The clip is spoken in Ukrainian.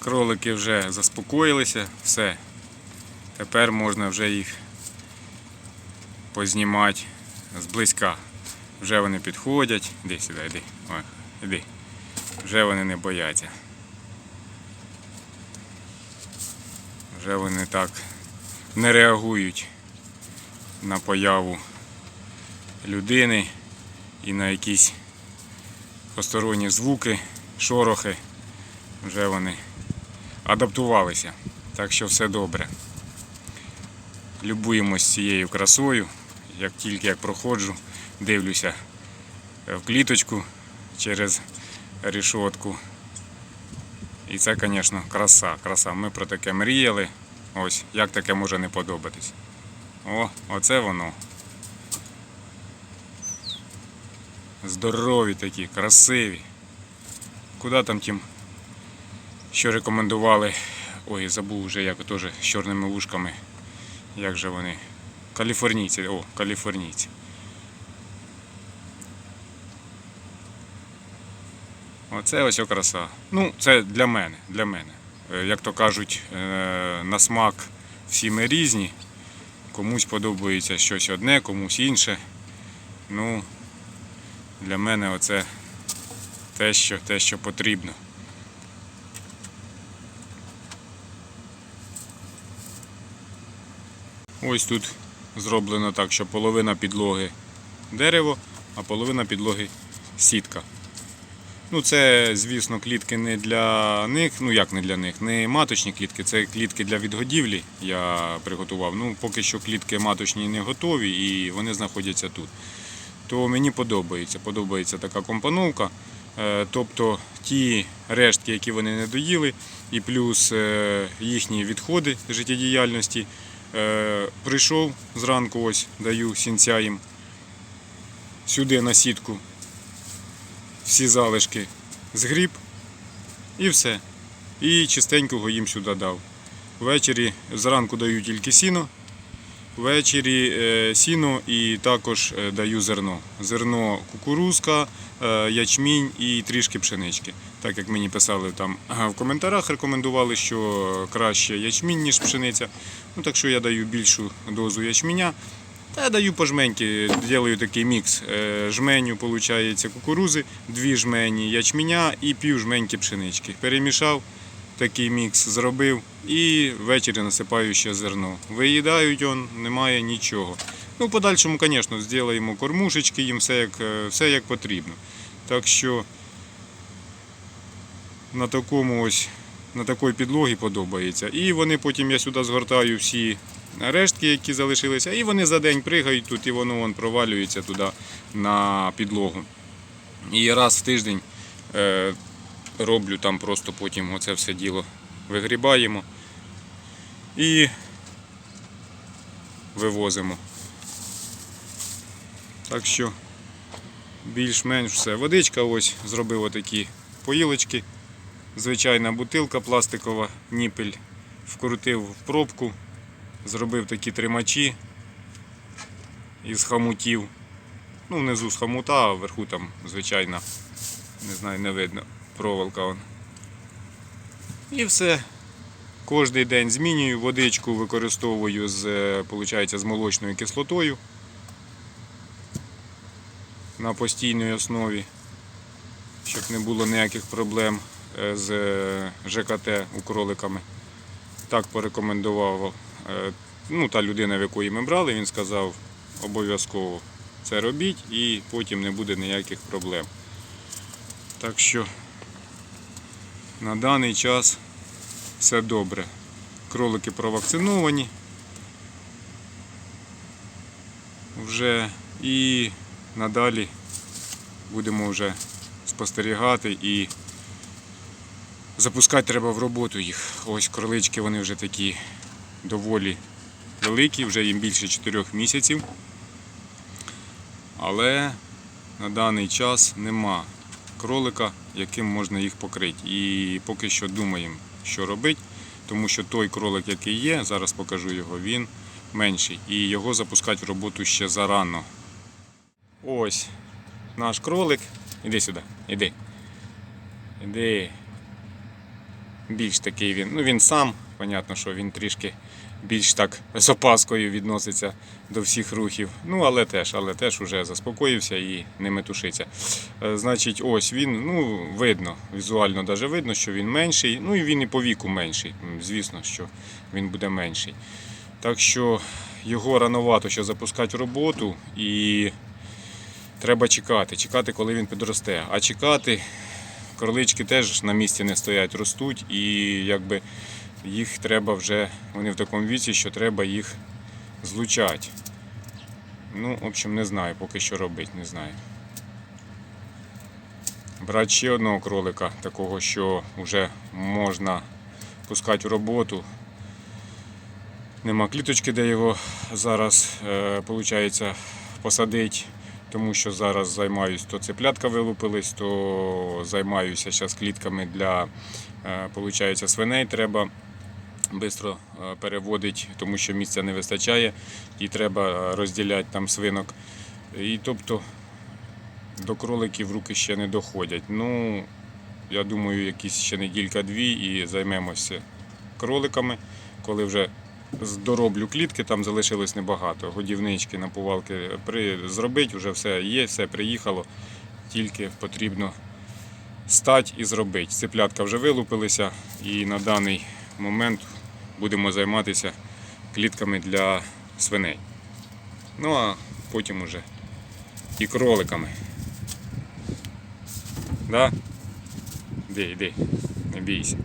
Кролики вже заспокоїлися, все. Тепер можна вже їх познімати зблизька. Вже вони підходять. Іди сюди, іди. Ой, іди. Вже вони не бояться. Вже вони так не реагують на появу людини і на якісь посторонні звуки, шорохи. Вже вони адаптувалися. Так що все добре. Любуємось цією красою. Як тільки як проходжу, дивлюся е, в кліточку через рішотку. І це, звісно, краса. Краса. Ми про таке мріяли. Ось, як таке може не подобатись. О, оце воно. Здорові такі, красиві. Куди там тим, що рекомендували. Ой, забув вже як теж з чорними вушками. Як же вони? Каліфорнійці, о, каліфорнійці. Оце ось о краса. Ну, це для мене, для мене. Е, Як то кажуть, е, на смак всі ми різні. Комусь подобається щось одне, комусь інше. Ну, для мене оце те, що, те, що потрібно. Ось тут зроблено так, що половина підлоги дерево, а половина підлоги сітка. Ну, це, звісно, клітки не для них. Ну як не для них, не маточні клітки, це клітки для відгодівлі я приготував. Ну, поки що клітки маточні не готові і вони знаходяться тут. То мені подобається. Подобається така компоновка. Е, Тобто ті рештки, які вони не доїли, і плюс е, їхні відходи життєдіяльності. Е, Прийшов зранку, ось даю сінця їм сюди на сітку всі залишки згріб і все. І чистенького їм сюди дав. Ввечері зранку даю тільки сіно, ввечері е, сіно і також е, даю зерно. Зерно кукурузка, е, ячмінь і трішки пшенички. Так як мені писали там в коментарях, рекомендували, що краще ячмінь, ніж пшениця. Ну, так що я даю більшу дозу ячменя. Та даю по жменьки, роблю такий мікс. Жменю, виходить, кукурузи, дві жмені ячменя і пів жменьки пшенички. Перемішав, такий мікс зробив і ввечері насипаю ще зерно. Виїдають он, немає нічого. Ну, в подальшому, звісно, зробимо кормушечки, їм все як, е, все як потрібно. Так що на такому ось на такій підлогі подобається. І вони потім я сюди згортаю всі рештки, які залишилися, і вони за день пригають тут, і воно вон провалюється туди на підлогу. І раз в тиждень е, роблю там просто потім оце все діло вигрібаємо і вивозимо. Так що більш-менш все. Водичка ось зробив отакі поїлочки. Звичайна бутилка пластикова, ніпель вкрутив в пробку, зробив такі тримачі із хамутів. Ну, внизу з хамута, а вверху там звичайна, не знаю, не видно, проволока. І все. Кожний день змінюю, водичку використовую з, е, получається, з молочною кислотою на постійній основі, щоб не було ніяких проблем е, з е, ЖКТ у кроликами. Так порекомендував е, ну, та людина, в якої ми брали, він сказав, обов'язково це робіть і потім не буде ніяких проблем. Так що на даний час все добре. Кролики провакциновані вже і надалі будемо вже спостерігати і запускати треба в роботу їх. Ось кролички вони вже такі доволі великі, вже їм більше 4 місяців. Але на даний час нема кролика, яким можна їх покрити. І поки що думаємо, що робити, тому що той кролик, який є, зараз покажу його, він менший. І його запускати в роботу ще зарано. Ось наш кролик. Іди сюди, іди. Іди. більш такий він. Ну він сам, понятно, що він трішки більш так з опаскою відноситься до всіх рухів. Ну, але теж, але теж уже заспокоївся і не метушиться. Е, Значить, ось він, ну, видно, візуально навіть видно, що він менший. Ну і він і по віку менший. Звісно, що він буде менший. Так що його рановато ще запускати в роботу і треба чекати, чекати, коли він підросте. А чекати, кролички теж на місці не стоять, ростуть, і якби їх треба вже, вони в такому віці, що треба їх злучати. Ну, в общем, не знаю, поки що робити, не знаю. Брати ще одного кролика, такого, що вже можна пускати в роботу. Нема кліточки, де його зараз е, посадити, тому що зараз займаюся, то цеплятка вилупились, то займаюся зараз клітками для е, свиней. Треба швидко переводити, тому що місця не вистачає і треба розділяти там свинок. І тобто до кроликів руки ще не доходять. Ну, я думаю, якісь ще неділька-дві і займемося кроликами, коли вже здороблю клітки, там залишилось небагато. Годівнички, напувалки при... зробити, вже все є, все приїхало. Тільки потрібно стати і зробити. Цеплятка вже вилупилися і на даний момент будемо займатися клітками для свиней. Ну а потім уже і кроликами. Да? Іди, іди, не бійся.